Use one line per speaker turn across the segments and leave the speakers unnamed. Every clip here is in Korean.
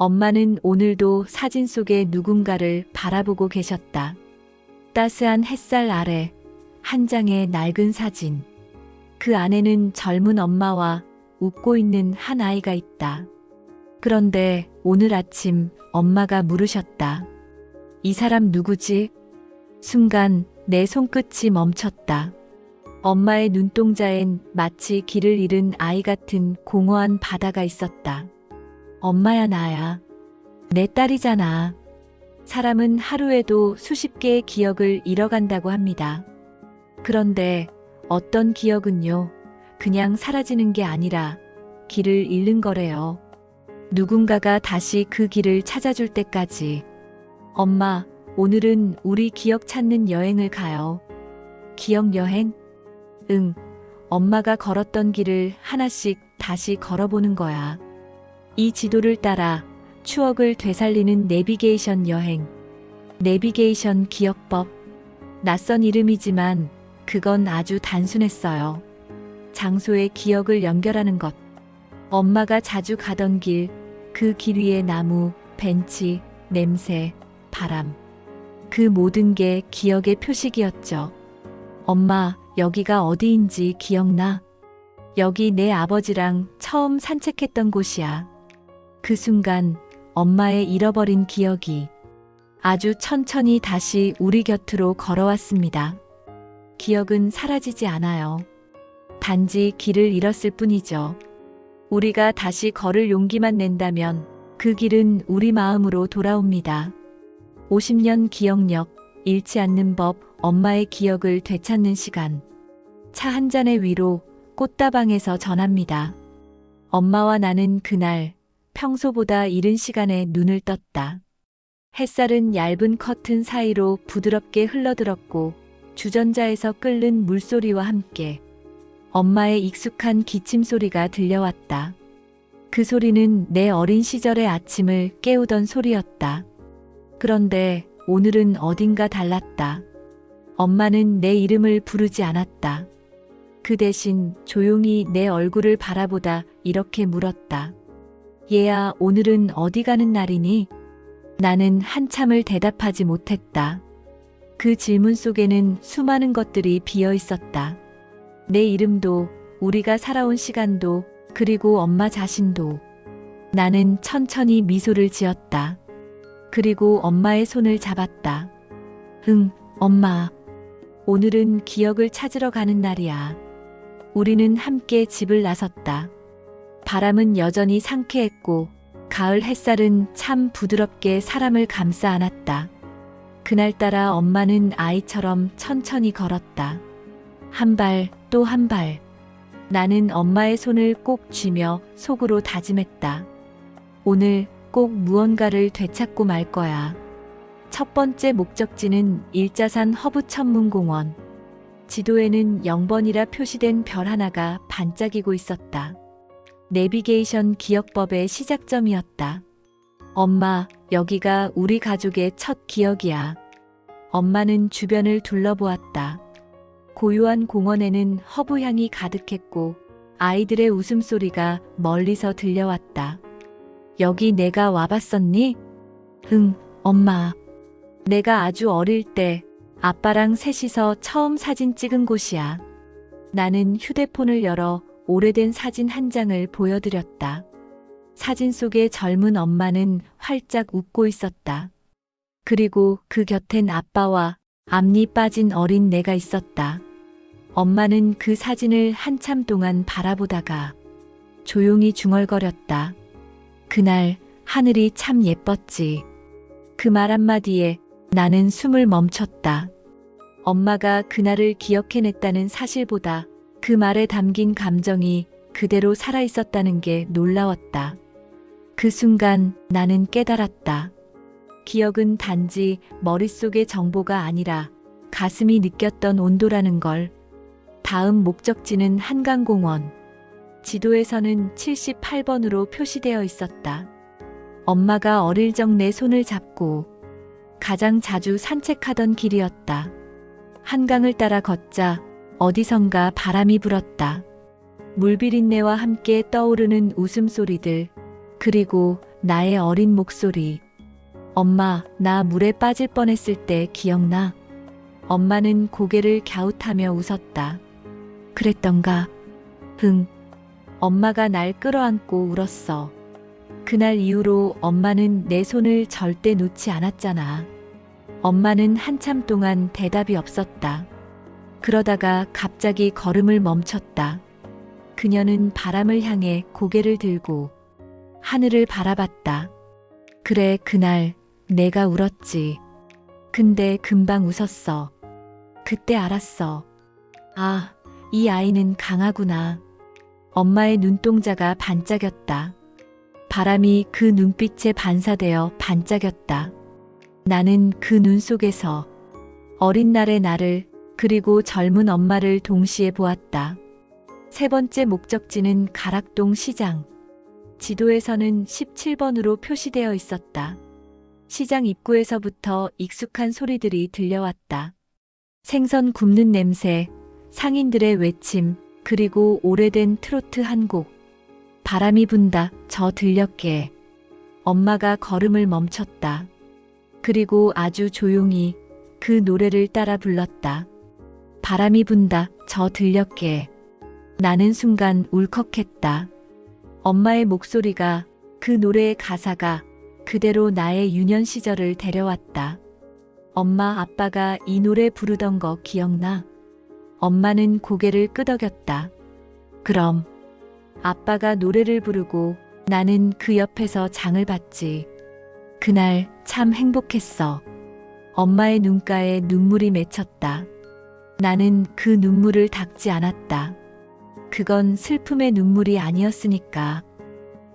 엄마는 오늘도 사진 속의 누군가를 바라보고 계셨다. 따스한 햇살 아래 한 장의 낡은 사진. 그 안에는 젊은 엄마와 웃고 있는 한 아이가 있다. 그런데 오늘 아침 엄마가 물으셨다. 이 사람 누구지? 순간 내 손끝이 멈췄다. 엄마의 눈동자엔 마치 길을 잃은 아이 같은 공허한 바다가 있었다. 엄마야 나야. 내 딸이잖아. 사람은 하루에도 수십 개의 기억을 잃어간다고 합니다. 그런데 어떤 기억은요, 그냥 사라지는 게 아니라 길을 잃는 거래요. 누군가가 다시 그 길을 찾아줄 때까지. 엄마, 오늘은 우리 기억 찾는 여행을 가요. 기억 여행? 응, 엄마가 걸었던 길을 하나씩 다시 걸어보는 거야. 이 지도를 따라 추억을 되살리는 내비게이션 여행. 내비게이션 기억법. 낯선 이름이지만 그건 아주 단순했어요. 장소의 기억을 연결하는 것. 엄마가 자주 가던 길, 그 길 위의 나무, 벤치, 냄새, 바람. 그 모든 게 기억의 표식이었죠. 엄마, 여기가 어디인지 기억나? 여기 내 아버지랑 처음 산책했던 곳이야. 그 순간 엄마의 잃어버린 기억이 아주 천천히 다시 우리 곁으로 걸어왔습니다. 기억은 사라지지 않아요. 단지 길을 잃었을 뿐이죠. 우리가 다시 걸을 용기만 낸다면 그 길은 우리 마음으로 돌아옵니다. 50년 기억력, 잃지 않는 법, 엄마의 기억을 되찾는 시간. 차 한 잔의 위로 꽃다방에서 전합니다. 엄마와 나는 그날 평소보다 이른 시간에 눈을 떴다. 햇살은 얇은 커튼 사이로 부드럽게 흘러들었고 주전자에서 끓는 물소리와 함께 엄마의 익숙한 기침 소리가 들려왔다. 그 소리는 내 어린 시절의 아침을 깨우던 소리였다. 그런데 오늘은 어딘가 달랐다. 엄마는 내 이름을 부르지 않았다. 그 대신 조용히 내 얼굴을 바라보다 이렇게 물었다. 얘야, 오늘은 어디 가는 날이니? 나는 한참을 대답하지 못했다. 그 질문 속에는 수많은 것들이 비어 있었다. 내 이름도, 우리가 살아온 시간도, 그리고 엄마 자신도. 나는 천천히 미소를 지었다. 그리고 엄마의 손을 잡았다. 응, 엄마. 오늘은 기억을 찾으러 가는 날이야. 우리는 함께 집을 나섰다. 바람은 여전히 상쾌했고, 가을 햇살은 참 부드럽게 사람을 감싸 안았다. 그날따라 엄마는 아이처럼 천천히 걸었다. 한 발, 또 한 발. 나는 엄마의 손을 꼭 쥐며 속으로 다짐했다. 오늘 꼭 무언가를 되찾고 말 거야. 첫 번째 목적지는 일자산 허브천문공원. 지도에는 0번이라 표시된 별 하나가 반짝이고 있었다. 내비게이션 기억법의 시작점이었다. 엄마, 여기가 우리 가족의 첫 기억이야. 엄마는 주변을 둘러보았다. 고요한 공원에는 허브향이 가득했고 아이들의 웃음소리가 멀리서 들려왔다. 여기 내가 와봤었니? 응, 엄마. 내가 아주 어릴 때 아빠랑 셋이서 처음 사진 찍은 곳이야. 나는 휴대폰을 열어 오래된 사진 한 장을 보여드렸다. 사진 속의 젊은 엄마는 활짝 웃고 있었다. 그리고 그 곁엔 아빠와 앞니 빠진 어린 내가 있었다. 엄마는 그 사진을 한참 동안 바라보다가 조용히 중얼거렸다. 그날 하늘이 참 예뻤지. 그 말 한마디에 나는 숨을 멈췄다. 엄마가 그날을 기억해냈다는 사실보다 그 말에 담긴 감정이 그대로 살아있었다는 게 놀라웠다. 그 순간 나는 깨달았다. 기억은 단지 머릿속의 정보가 아니라 가슴이 느꼈던 온도라는 걸. 다음 목적지는 한강공원. 지도에서는 78번으로 표시되어 있었다. 엄마가 어릴 적 내 손을 잡고 가장 자주 산책하던 길이었다. 한강을 따라 걷자 어디선가 바람이 불었다. 물비린내와 함께 떠오르는 웃음소리들, 그리고 나의 어린 목소리. 엄마, 나 물에 빠질 뻔했을 때 기억나? 엄마는 고개를 갸웃하며 웃었다. 그랬던가? 흥. 엄마가 날 끌어안고 울었어. 그날 이후로 엄마는 내 손을 절대 놓지 않았잖아. 엄마는 한참 동안 대답이 없었다. 그러다가 갑자기 걸음을 멈췄다. 그녀는 바람을 향해 고개를 들고 하늘을 바라봤다. 그래, 그날 내가 울었지. 근데 금방 웃었어. 그때 알았어. 아, 이 아이는 강하구나. 엄마의 눈동자가 반짝였다. 바람이 그 눈빛에 반사되어 반짝였다. 나는 그 눈 속에서 어린 날의 나를 그리고 젊은 엄마를 동시에 보았다. 세 번째 목적지는 가락동 시장. 지도에서는 17번으로 표시되어 있었다. 시장 입구에서부터 익숙한 소리들이 들려왔다. 생선 굽는 냄새, 상인들의 외침, 그리고 오래된 트로트 한 곡. 바람이 분다, 저 들녘에. 엄마가 걸음을 멈췄다. 그리고 아주 조용히 그 노래를 따라 불렀다. 바람이 분다, 저 들녘에. 나는 순간 울컥했다. 엄마의 목소리가 그 노래의 가사가 그대로 나의 유년 시절을 데려왔다. 엄마 아빠가 이 노래 부르던 거 기억나? 엄마는 고개를 끄덕였다. 그럼 아빠가 노래를 부르고 나는 그 옆에서 장을 봤지. 그날 참 행복했어. 엄마의 눈가에 눈물이 맺혔다. 나는 그 눈물을 닦지 않았다. 그건 슬픔의 눈물이 아니었으니까.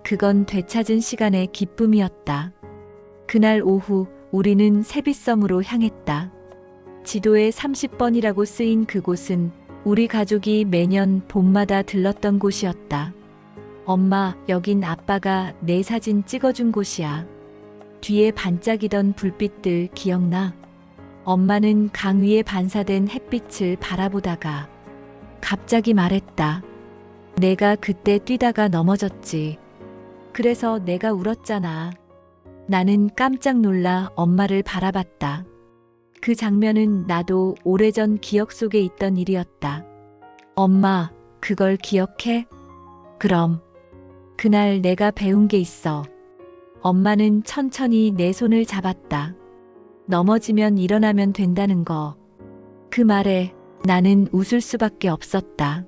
그건 되찾은 시간의 기쁨이었다. 그날 오후 우리는 세빛섬으로 향했다. 지도에 30번이라고 쓰인 그곳은 우리 가족이 매년 봄마다 들렀던 곳이었다. 엄마, 여긴 아빠가 내 사진 찍어준 곳이야. 뒤에 반짝이던 불빛들 기억나? 엄마는 강 위에 반사된 햇빛을 바라보다가 갑자기 말했다. 내가 그때 뛰다가 넘어졌지. 그래서 내가 울었잖아. 나는 깜짝 놀라 엄마를 바라봤다. 그 장면은 나도 오래전 기억 속에 있던 일이었다. 엄마, 그걸 기억해? 그럼. 그날 내가 배운 게 있어. 엄마는 천천히 내 손을 잡았다. 넘어지면 일어나면 된다는 거. 그 말에 나는 웃을 수밖에 없었다.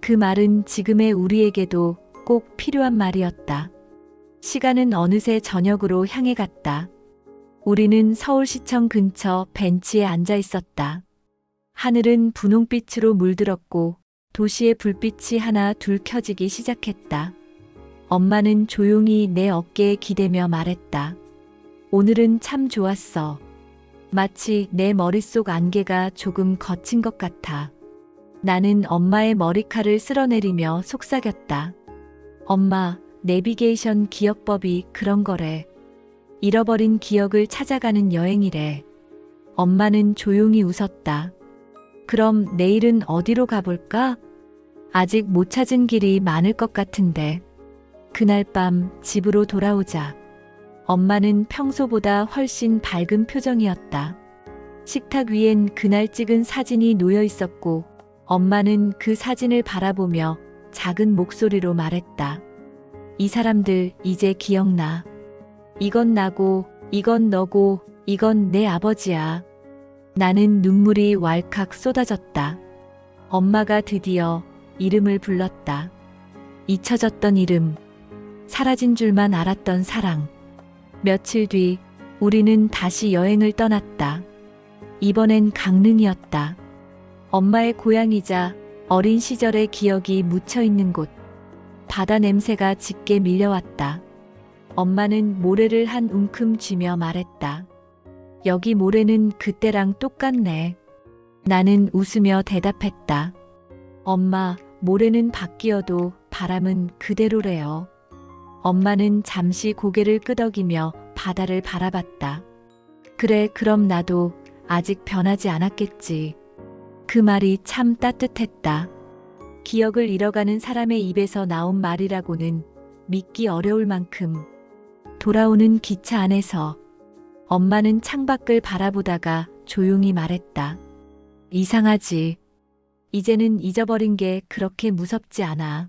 그 말은 지금의 우리에게도 꼭 필요한 말이었다. 시간은 어느새 저녁으로 향해 갔다. 우리는 서울시청 근처 벤치에 앉아 있었다. 하늘은 분홍빛으로 물들었고 도시의 불빛이 하나 둘 켜지기 시작했다. 엄마는 조용히 내 어깨에 기대며 말했다. 오늘은 참 좋았어. 마치 내 머릿속 안개가 조금 거친 것 같아. 나는 엄마의 머리칼을 쓸어내리며 속삭였다. 엄마, 내비게이션 기억법이 그런 거래. 잃어버린 기억을 찾아가는 여행이래. 엄마는 조용히 웃었다. 그럼 내일은 어디로 가볼까? 아직 못 찾은 길이 많을 것 같은데. 그날 밤 집으로 돌아오자. 엄마는 평소보다 훨씬 밝은 표정이었다. 식탁 위엔 그날 찍은 사진이 놓여 있었고, 엄마는 그 사진을 바라보며 작은 목소리로 말했다. 이 사람들 이제 기억나. 이건 나고, 이건 너고, 이건 내 아버지야. 나는 눈물이 왈칵 쏟아졌다. 엄마가 드디어 이름을 불렀다. 잊혀졌던 이름. 사라진 줄만 알았던 사랑. 며칠 뒤 우리는 다시 여행을 떠났다. 이번엔 강릉이었다. 엄마의 고향이자 어린 시절의 기억이 묻혀 있는 곳. 바다 냄새가 짙게 밀려왔다. 엄마는 모래를 한 움큼 쥐며 말했다. 여기 모래는 그때랑 똑같네. 나는 웃으며 대답했다. 엄마, 모래는 바뀌어도 바람은 그대로래요. 엄마는 잠시 고개를 끄덕이며 바다를 바라봤다. 그래, 그럼 나도 아직 변하지 않았겠지. 그 말이 참 따뜻했다. 기억을 잃어가는 사람의 입에서 나온 말이라고는 믿기 어려울 만큼 돌아오는 기차 안에서 엄마는 창밖을 바라보다가 조용히 말했다. 이상하지. 이제는 잊어버린 게 그렇게 무섭지 않아.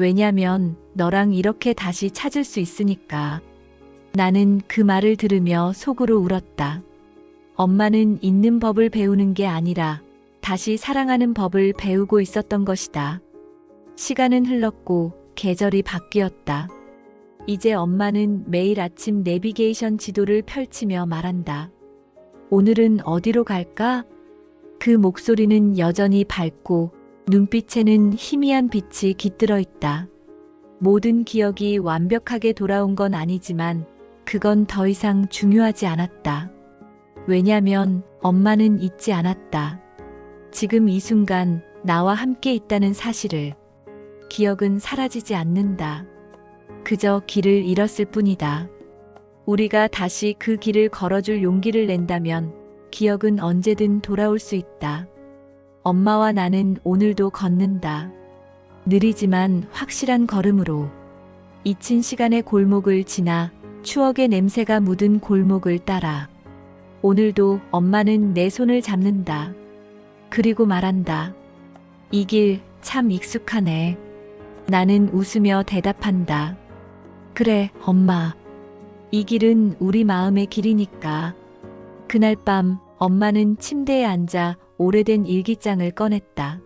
왜냐면 너랑 이렇게 다시 찾을 수 있으니까. 나는 그 말을 들으며 속으로 울었다. 엄마는 있는 법을 배우는 게 아니라 다시 사랑하는 법을 배우고 있었던 것이다. 시간은 흘렀고 계절이 바뀌었다. 이제 엄마는 매일 아침 내비게이션 지도를 펼치며 말한다. 오늘은 어디로 갈까? 그 목소리는 여전히 밝고 눈빛에는 희미한 빛이 깃들어 있다. 모든 기억이 완벽하게 돌아온 건 아니지만 그건 더 이상 중요하지 않았다. 왜냐면 엄마는 잊지 않았다. 지금 이 순간 나와 함께 있다는 사실을 기억은 사라지지 않는다. 그저 길을 잃었을 뿐이다. 우리가 다시 그 길을 걸어줄 용기를 낸다면 기억은 언제든 돌아올 수 있다. 엄마와 나는 오늘도 걷는다. 느리지만 확실한 걸음으로 잊힌 시간의 골목을 지나 추억의 냄새가 묻은 골목을 따라 오늘도 엄마는 내 손을 잡는다. 그리고 말한다. 이 길 참 익숙하네. 나는 웃으며 대답한다. 그래, 엄마. 이 길은 우리 마음의 길이니까. 그날 밤 엄마는 침대에 앉아 오래된 일기장을 꺼냈다.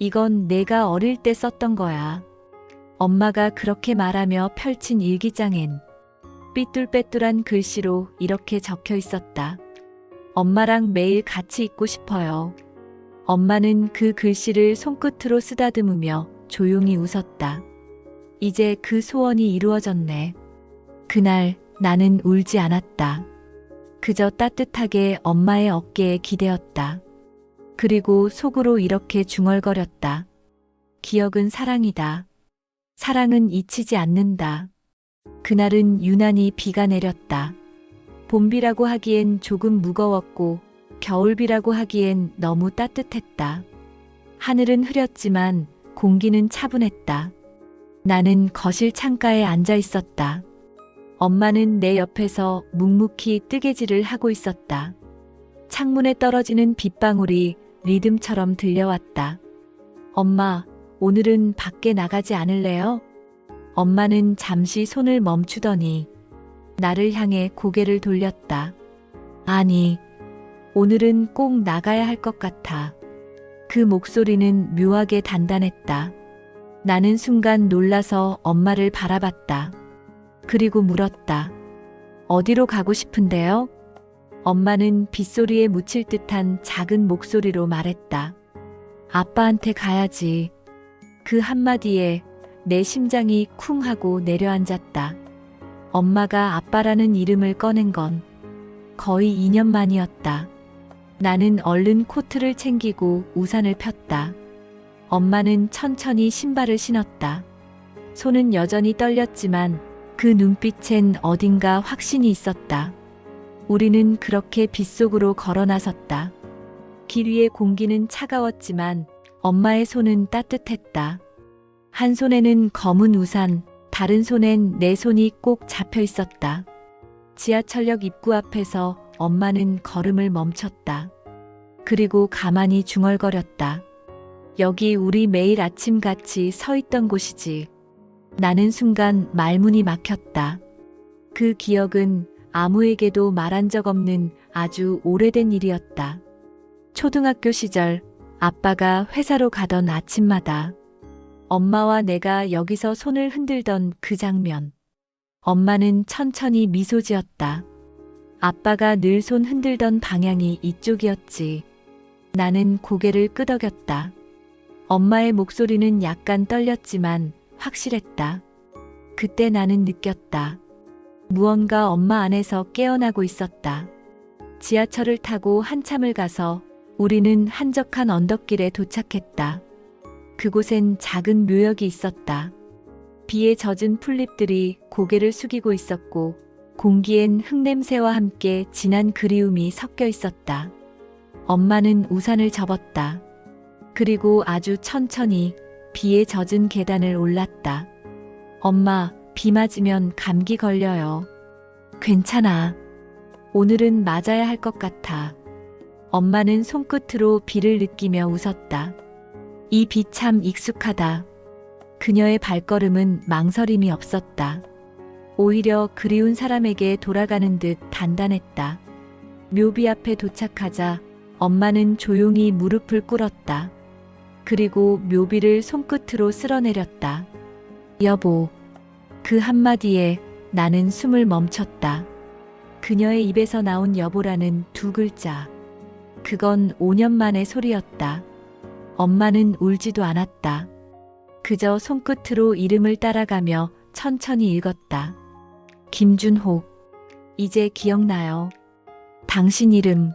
이건 내가 어릴 때 썼던 거야. 엄마가 그렇게 말하며 펼친 일기장엔 삐뚤빼뚤한 글씨로 이렇게 적혀 있었다. 엄마랑 매일 같이 있고 싶어요. 엄마는 그 글씨를 손끝으로 쓰다듬으며 조용히 웃었다. 이제 그 소원이 이루어졌네. 그날 나는 울지 않았다. 그저 따뜻하게 엄마의 어깨에 기대었다. 그리고 속으로 이렇게 중얼거렸다. 기억은 사랑이다. 사랑은 잊히지 않는다. 그날은 유난히 비가 내렸다. 봄비라고 하기엔 조금 무거웠고 겨울비라고 하기엔 너무 따뜻했다. 하늘은 흐렸지만 공기는 차분했다. 나는 거실 창가에 앉아 있었다. 엄마는 내 옆에서 묵묵히 뜨개질을 하고 있었다. 창문에 떨어지는 빗방울이 리듬처럼 들려왔다. 엄마, 오늘은 밖에 나가지 않을래요? 엄마는 잠시 손을 멈추더니 나를 향해 고개를 돌렸다. 아니, 오늘은 꼭 나가야 할 것 같아. 그 목소리는 묘하게 단단했다. 나는 순간 놀라서 엄마를 바라봤다. 그리고 물었다. 어디로 가고 싶은데요? 엄마는 빗소리에 묻힐 듯한 작은 목소리로 말했다. 아빠한테 가야지. 그 한마디에 내 심장이 쿵 하고 내려앉았다. 엄마가 아빠라는 이름을 꺼낸 건 거의 2년 만이었다. 나는 얼른 코트를 챙기고 우산을 폈다. 엄마는 천천히 신발을 신었다. 손은 여전히 떨렸지만 그 눈빛엔 어딘가 확신이 있었다. 우리는 그렇게 빗속으로 걸어 나섰다. 길 위의 공기는 차가웠지만 엄마의 손은 따뜻했다. 한 손에는 검은 우산, 다른 손엔 내 손이 꼭 잡혀 있었다. 지하철역 입구 앞에서 엄마는 걸음을 멈췄다. 그리고 가만히 중얼거렸다. 여기 우리 매일 아침 같이 서 있던 곳이지. 나는 순간 말문이 막혔다. 그 기억은 아무에게도 말한 적 없는 아주 오래된 일이었다. 초등학교 시절 아빠가 회사로 가던 아침마다 엄마와 내가 여기서 손을 흔들던 그 장면. 엄마는 천천히 미소 지었다. 아빠가 늘 손 흔들던 방향이 이쪽이었지. 나는 고개를 끄덕였다. 엄마의 목소리는 약간 떨렸지만 확실했다. 그때 나는 느꼈다. 무언가 엄마 안에서 깨어나고 있었다. 지하철을 타고 한참을 가서 우리는 한적한 언덕길에 도착했다. 그곳엔 작은 묘역이 있었다. 비에 젖은 풀잎들이 고개를 숙이고 있었고 공기엔 흙냄새와 함께 진한 그리움이 섞여 있었다. 엄마는 우산을 접었다. 그리고 아주 천천히 비에 젖은 계단을 올랐다. 엄마, 비 맞으면 감기 걸려요. 괜찮아. 오늘은 맞아야 할 것 같아. 엄마는 손끝으로 비를 느끼며 웃었다. 이 비 참 익숙하다. 그녀의 발걸음은 망설임이 없었다. 오히려 그리운 사람에게 돌아가는 듯 단단했다. 묘비 앞에 도착하자 엄마는 조용히 무릎을 꿇었다. 그리고 묘비를 손끝으로 쓸어내렸다. 여보. 그 한마디에 나는 숨을 멈췄다. 그녀의 입에서 나온 여보라는 두 글자. 그건 5년 만의 소리였다. 엄마는 울지도 않았다. 그저 손끝으로 이름을 따라가며 천천히 읽었다. 김준호. 이제 기억나요. 당신 이름.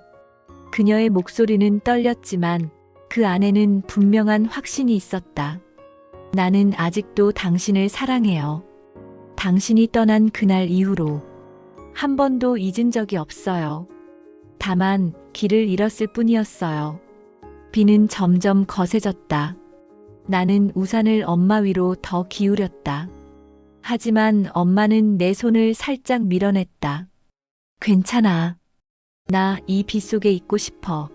그녀의 목소리는 떨렸지만 그 안에는 분명한 확신이 있었다. 나는 아직도 당신을 사랑해요. 당신이 떠난 그날 이후로 한 번도 잊은 적이 없어요. 다만 길을 잃었을 뿐이었어요. 비는 점점 거세졌다. 나는 우산을 엄마 위로 더 기울였다. 하지만 엄마는 내 손을 살짝 밀어냈다. 괜찮아. 나 이 비 속에 있고 싶어.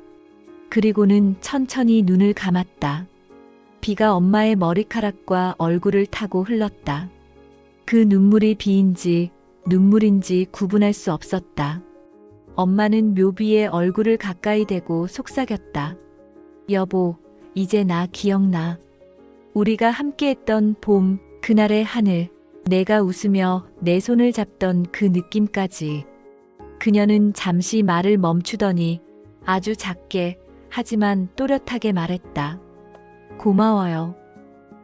그리고는 천천히 눈을 감았다. 비가 엄마의 머리카락과 얼굴을 타고 흘렀다. 그 눈물이 비인지 눈물인지 구분할 수 없었다. 엄마는 묘비의 얼굴을 가까이 대고 속삭였다. 여보, 이제 나 기억나. 우리가 함께했던 봄, 그날의 하늘, 내가 웃으며 내 손을 잡던 그 느낌까지. 그녀는 잠시 말을 멈추더니 아주 작게 하지만 또렷하게 말했다. 고마워요.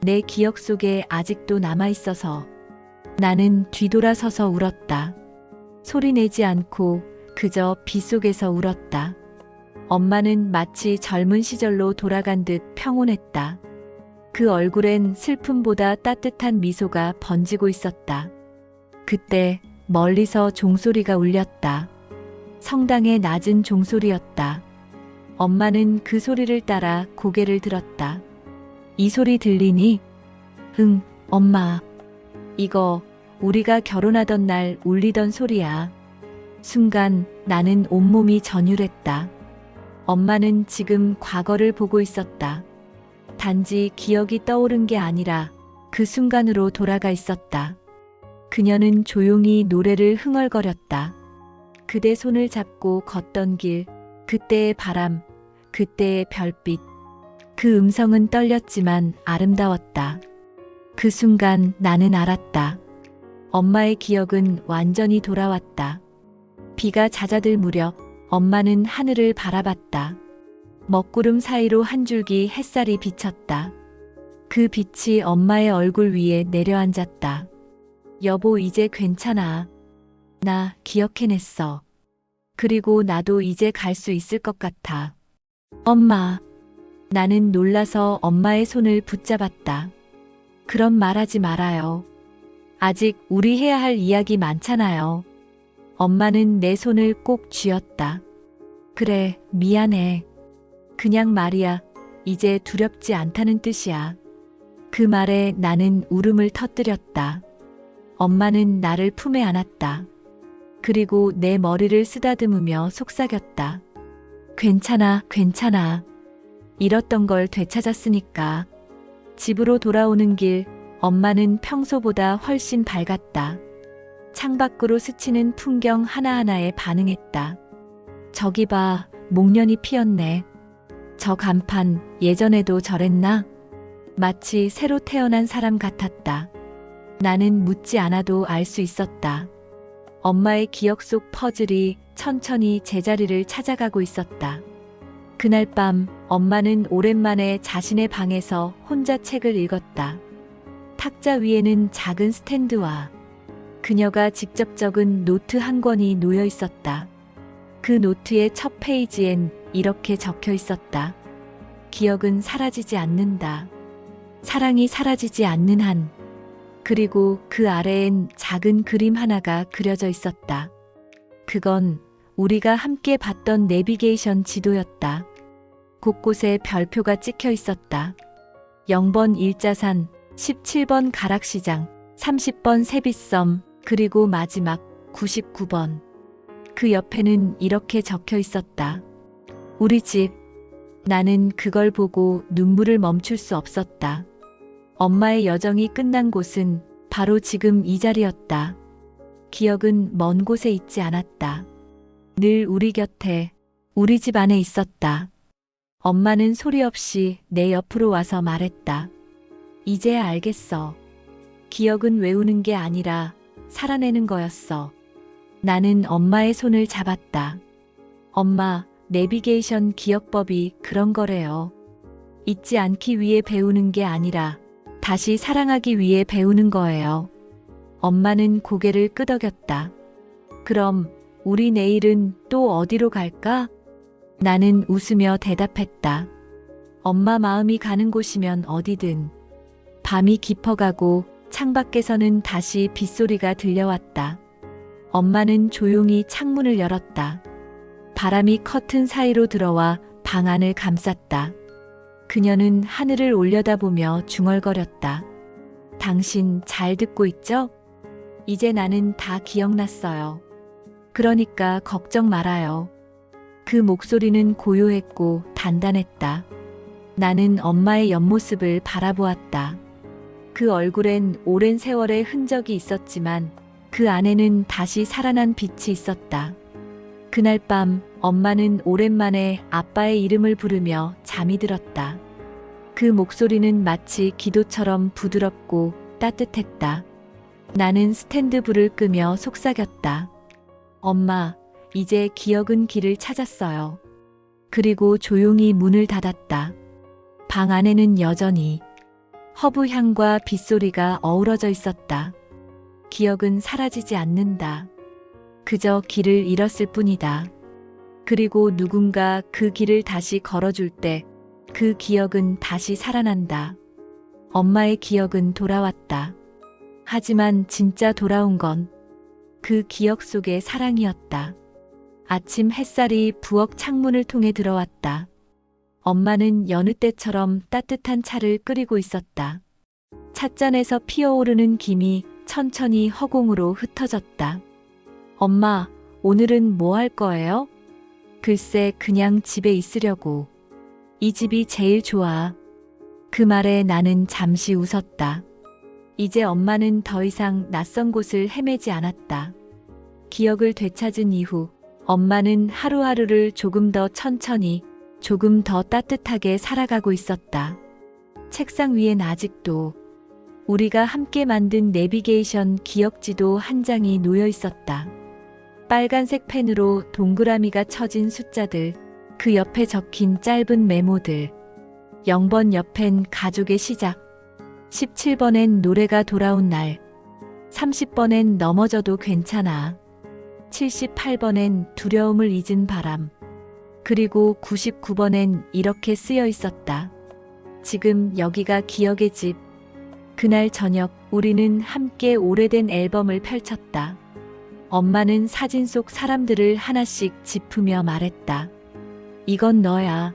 내 기억 속에 아직도 남아있어서. 나는 뒤돌아서서 울었다. 소리 내지 않고 그저 비 속에서 울었다. 엄마는 마치 젊은 시절로 돌아간 듯 평온했다. 그 얼굴엔 슬픔보다 따뜻한 미소가 번지고 있었다. 그때 멀리서 종소리가 울렸다. 성당의 낮은 종소리였다. 엄마는 그 소리를 따라 고개를 들었다. 이 소리 들리니? 응, 엄마. 이거 우리가 결혼하던 날 울리던 소리야. 순간 나는 온몸이 전율했다. 엄마는 지금 과거를 보고 있었다. 단지 기억이 떠오른 게 아니라 그 순간으로 돌아가 있었다. 그녀는 조용히 노래를 흥얼거렸다. 그대 손을 잡고 걷던 길, 그때의 바람, 그때의 별빛. 그 음성은 떨렸지만 아름다웠다. 그 순간 나는 알았다. 엄마의 기억은 완전히 돌아왔다. 비가 잦아들 무렵 엄마는 하늘을 바라봤다. 먹구름 사이로 한 줄기 햇살이 비쳤다. 그 빛이 엄마의 얼굴 위에 내려앉았다. 여보, 이제 괜찮아. 나 기억해냈어. 그리고 나도 이제 갈 수 있을 것 같아. 엄마. 나는 놀라서 엄마의 손을 붙잡았다. 그런 말하지 말아요. 아직 우리 해야 할 이야기 많잖아요. 엄마는 내 손을 꼭 쥐었다. 그래, 미안해. 그냥 말이야. 이제 두렵지 않다는 뜻이야. 그 말에 나는 울음을 터뜨렸다. 엄마는 나를 품에 안았다. 그리고 내 머리를 쓰다듬으며 속삭였다. 괜찮아, 괜찮아. 잃었던 걸 되찾았으니까. 집으로 돌아오는 길, 엄마는 평소보다 훨씬 밝았다. 창밖으로 스치는 풍경 하나하나에 반응했다. 저기 봐, 목련이 피었네. 저 간판 예전에도 저랬나? 마치 새로 태어난 사람 같았다. 나는 묻지 않아도 알 수 있었다. 엄마의 기억 속 퍼즐이 천천히 제자리를 찾아가고 있었다. 그날 밤 엄마는 오랜만에 자신의 방에서 혼자 책을 읽었다. 탁자 위에는 작은 스탠드와 그녀가 직접 적은 노트 한 권이 놓여 있었다. 그 노트의 첫 페이지엔 이렇게 적혀 있었다. 기억은 사라지지 않는다. 사랑이 사라지지 않는 한. 그리고 그 아래엔 작은 그림 하나가 그려져 있었다. 그건 우리가 함께 봤던 내비게이션 지도였다. 곳곳에 별표가 찍혀 있었다. 0번 일자산, 17번 가락시장, 30번 세빛섬, 그리고 마지막 99번. 그 옆에는 이렇게 적혀 있었다. 우리 집. 나는 그걸 보고 눈물을 멈출 수 없었다. 엄마의 여정이 끝난 곳은 바로 지금 이 자리였다. 기억은 먼 곳에 있지 않았다. 늘 우리 곁에, 우리 집 안에 있었다. 엄마는 소리 없이 내 옆으로 와서 말했다. 이제야 알겠어. 기억은 외우는 게 아니라 살아내는 거였어. 나는 엄마의 손을 잡았다. 엄마, 내비게이션 기억법이 그런 거래요. 잊지 않기 위해 배우는 게 아니라 다시 사랑하기 위해 배우는 거예요. 엄마는 고개를 끄덕였다. 그럼 우리 내일은 또 어디로 갈까? 나는 웃으며 대답했다. 엄마 마음이 가는 곳이면 어디든. 밤이 깊어가고 창밖에서는 다시 빗소리가 들려왔다. 엄마는 조용히 창문을 열었다. 바람이 커튼 사이로 들어와 방 안을 감쌌다. 그녀는 하늘을 올려다보며 중얼거렸다. 당신 잘 듣고 있죠? 이제 나는 다 기억났어요. 그러니까 걱정 말아요. 그 목소리는 고요했고 단단했다. 나는 엄마의 옆모습을 바라보았다. 그 얼굴엔 오랜 세월의 흔적이 있었지만 그 안에는 다시 살아난 빛이 있었다. 그날 밤 엄마는 오랜만에 아빠의 이름을 부르며 잠이 들었다. 그 목소리는 마치 기도처럼 부드럽고 따뜻했다. 나는 스탠드 불을 끄며 속삭였다. 엄마, 이제 기억은 길을 찾았어요. 그리고 조용히 문을 닫았다. 방 안에는 여전히 허브 향과 빗소리가 어우러져 있었다. 기억은 사라지지 않는다. 그저 길을 잃었을 뿐이다. 그리고 누군가 그 길을 다시 걸어줄 때 그 기억은 다시 살아난다. 엄마의 기억은 돌아왔다. 하지만 진짜 돌아온 건 그 기억 속의 사랑이었다. 아침 햇살이 부엌 창문을 통해 들어왔다. 엄마는 여느 때처럼 따뜻한 차를 끓이고 있었다. 찻잔에서 피어오르는 김이 천천히 허공으로 흩어졌다. 엄마, 오늘은 뭐 할 거예요? 글쎄, 그냥 집에 있으려고. 이 집이 제일 좋아. 그 말에 나는 잠시 웃었다. 이제 엄마는 더 이상 낯선 곳을 헤매지 않았다. 기억을 되찾은 이후 엄마는 하루하루를 조금 더 천천히, 조금 더 따뜻하게 살아가고 있었다. 책상 위엔 아직도 우리가 함께 만든 내비게이션 기억지도 한 장이 놓여 있었다. 빨간색 펜으로 동그라미가 쳐진 숫자들, 그 옆에 적힌 짧은 메모들. 0번 옆엔 가족의 시작. 17번엔 노래가 돌아온 날. 30번엔 넘어져도 괜찮아. 78번엔 두려움을 잊은 바람. 그리고 99번엔 이렇게 쓰여 있었다. 지금 여기가 기억의 집. 그날 저녁 우리는 함께 오래된 앨범을 펼쳤다. 엄마는 사진 속 사람들을 하나씩 짚으며 말했다. 이건 너야.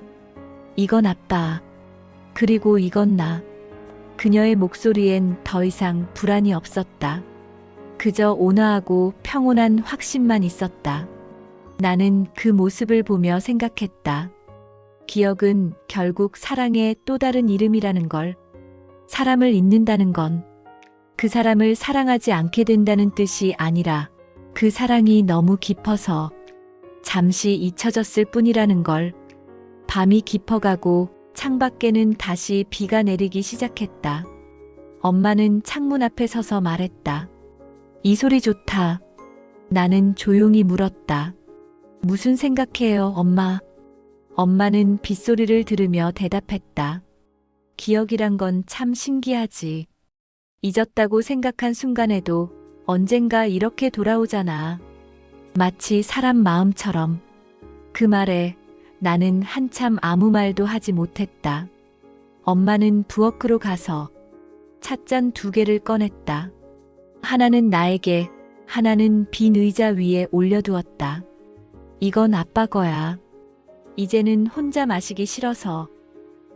이건 아빠. 그리고 이건 나. 그녀의 목소리엔 더 이상 불안이 없었다. 그저 온화하고 평온한 확신만 있었다. 나는 그 모습을 보며 생각했다. 기억은 결국 사랑의 또 다른 이름이라는 걸. 사람을 잊는다는 건 그 사람을 사랑하지 않게 된다는 뜻이 아니라 그 사랑이 너무 깊어서 잠시 잊혀졌을 뿐이라는 걸. 밤이 깊어가고 창밖에는 다시 비가 내리기 시작했다. 엄마는 창문 앞에 서서 말했다. 이 소리 좋다. 나는 조용히 물었다. 무슨 생각해요, 엄마? 엄마는 빗소리를 들으며 대답했다. 기억이란 건 참 신기하지. 잊었다고 생각한 순간에도 언젠가 이렇게 돌아오잖아. 마치 사람 마음처럼. 그 말에 나는 한참 아무 말도 하지 못했다. 엄마는 부엌으로 가서 찻잔 두 개를 꺼냈다. 하나는 나에게, 하나는 빈 의자 위에 올려두었다. 이건 아빠 거야. 이제는 혼자 마시기 싫어서.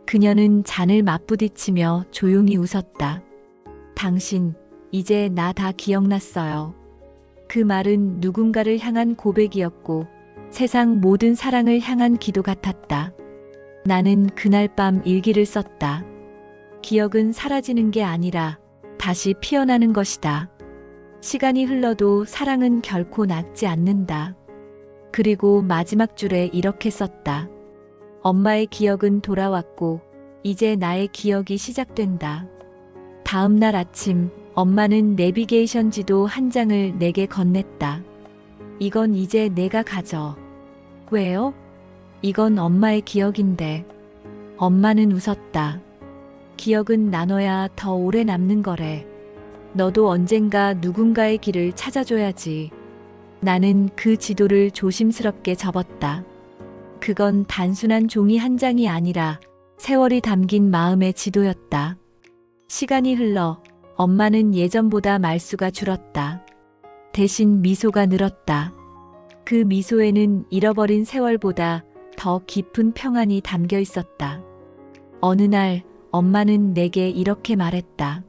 그녀는 잔을 맞부딪히며 조용히 웃었다. 당신, 이제 나 다 기억났어요. 그 말은 누군가를 향한 고백이었고 세상 모든 사랑을 향한 기도 같았다. 나는 그날 밤 일기를 썼다. 기억은 사라지는 게 아니라 다시 피어나는 것이다. 시간이 흘러도 사랑은 결코 낫지 않는다. 그리고 마지막 줄에 이렇게 썼다. 엄마의 기억은 돌아왔고, 이제 나의 기억이 시작된다. 다음 날 아침, 엄마는 내비게이션 지도 한 장을 내게 건넸다. 이건 이제 내가 가져. 왜요? 이건 엄마의 기억인데. 엄마는 웃었다. 기억은 나눠야 더 오래 남는 거래. 너도 언젠가 누군가의 길을 찾아줘야지. 나는 그 지도를 조심스럽게 접었다. 그건 단순한 종이 한 장이 아니라 세월이 담긴 마음의 지도였다. 시간이 흘러 엄마는 예전보다 말수가 줄었다. 대신 미소가 늘었다. 그 미소에는 잃어버린 세월보다 더 깊은 평안이 담겨 있었다. 어느 날 엄마는 내게 이렇게 말했다.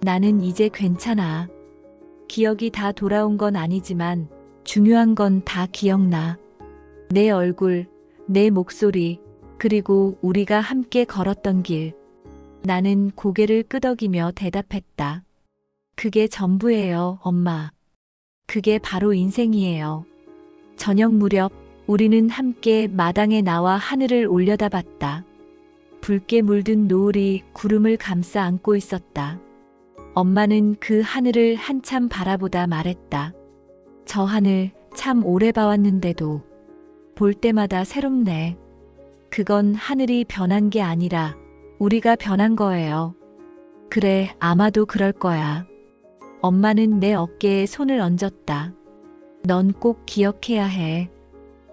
나는 이제 괜찮아. 기억이 다 돌아온 건 아니지만 중요한 건 다 기억나. 내 얼굴, 내 목소리, 그리고 우리가 함께 걸었던 길. 나는 고개를 끄덕이며 대답했다. 그게 전부예요, 엄마. 그게 바로 인생이에요. 저녁 무렵 우리는 함께 마당에 나와 하늘을 올려다봤다. 붉게 물든 노을이 구름을 감싸 안고 있었다. 엄마는 그 하늘을 한참 바라보다 말했다. 저 하늘 참 오래 봐왔는데도 볼 때마다 새롭네. 그건 하늘이 변한 게 아니라 우리가 변한 거예요. 그래, 아마도 그럴 거야. 엄마는 내 어깨에 손을 얹었다. 넌 꼭 기억해야 해.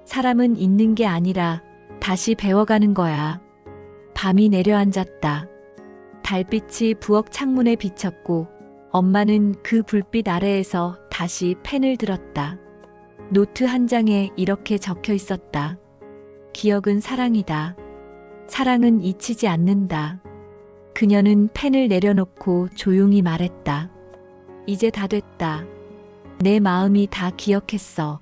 사람은 있는 게 아니라 다시 배워가는 거야. 밤이 내려앉았다. 달빛이 부엌 창문에 비쳤고 엄마는 그 불빛 아래에서 다시 펜을 들었다. 노트 한 장에 이렇게 적혀 있었다. 기억은 사랑이다. 사랑은 잊히지 않는다. 그녀는 펜을 내려놓고 조용히 말했다. 이제 다 됐다. 내 마음이 다 기억했어.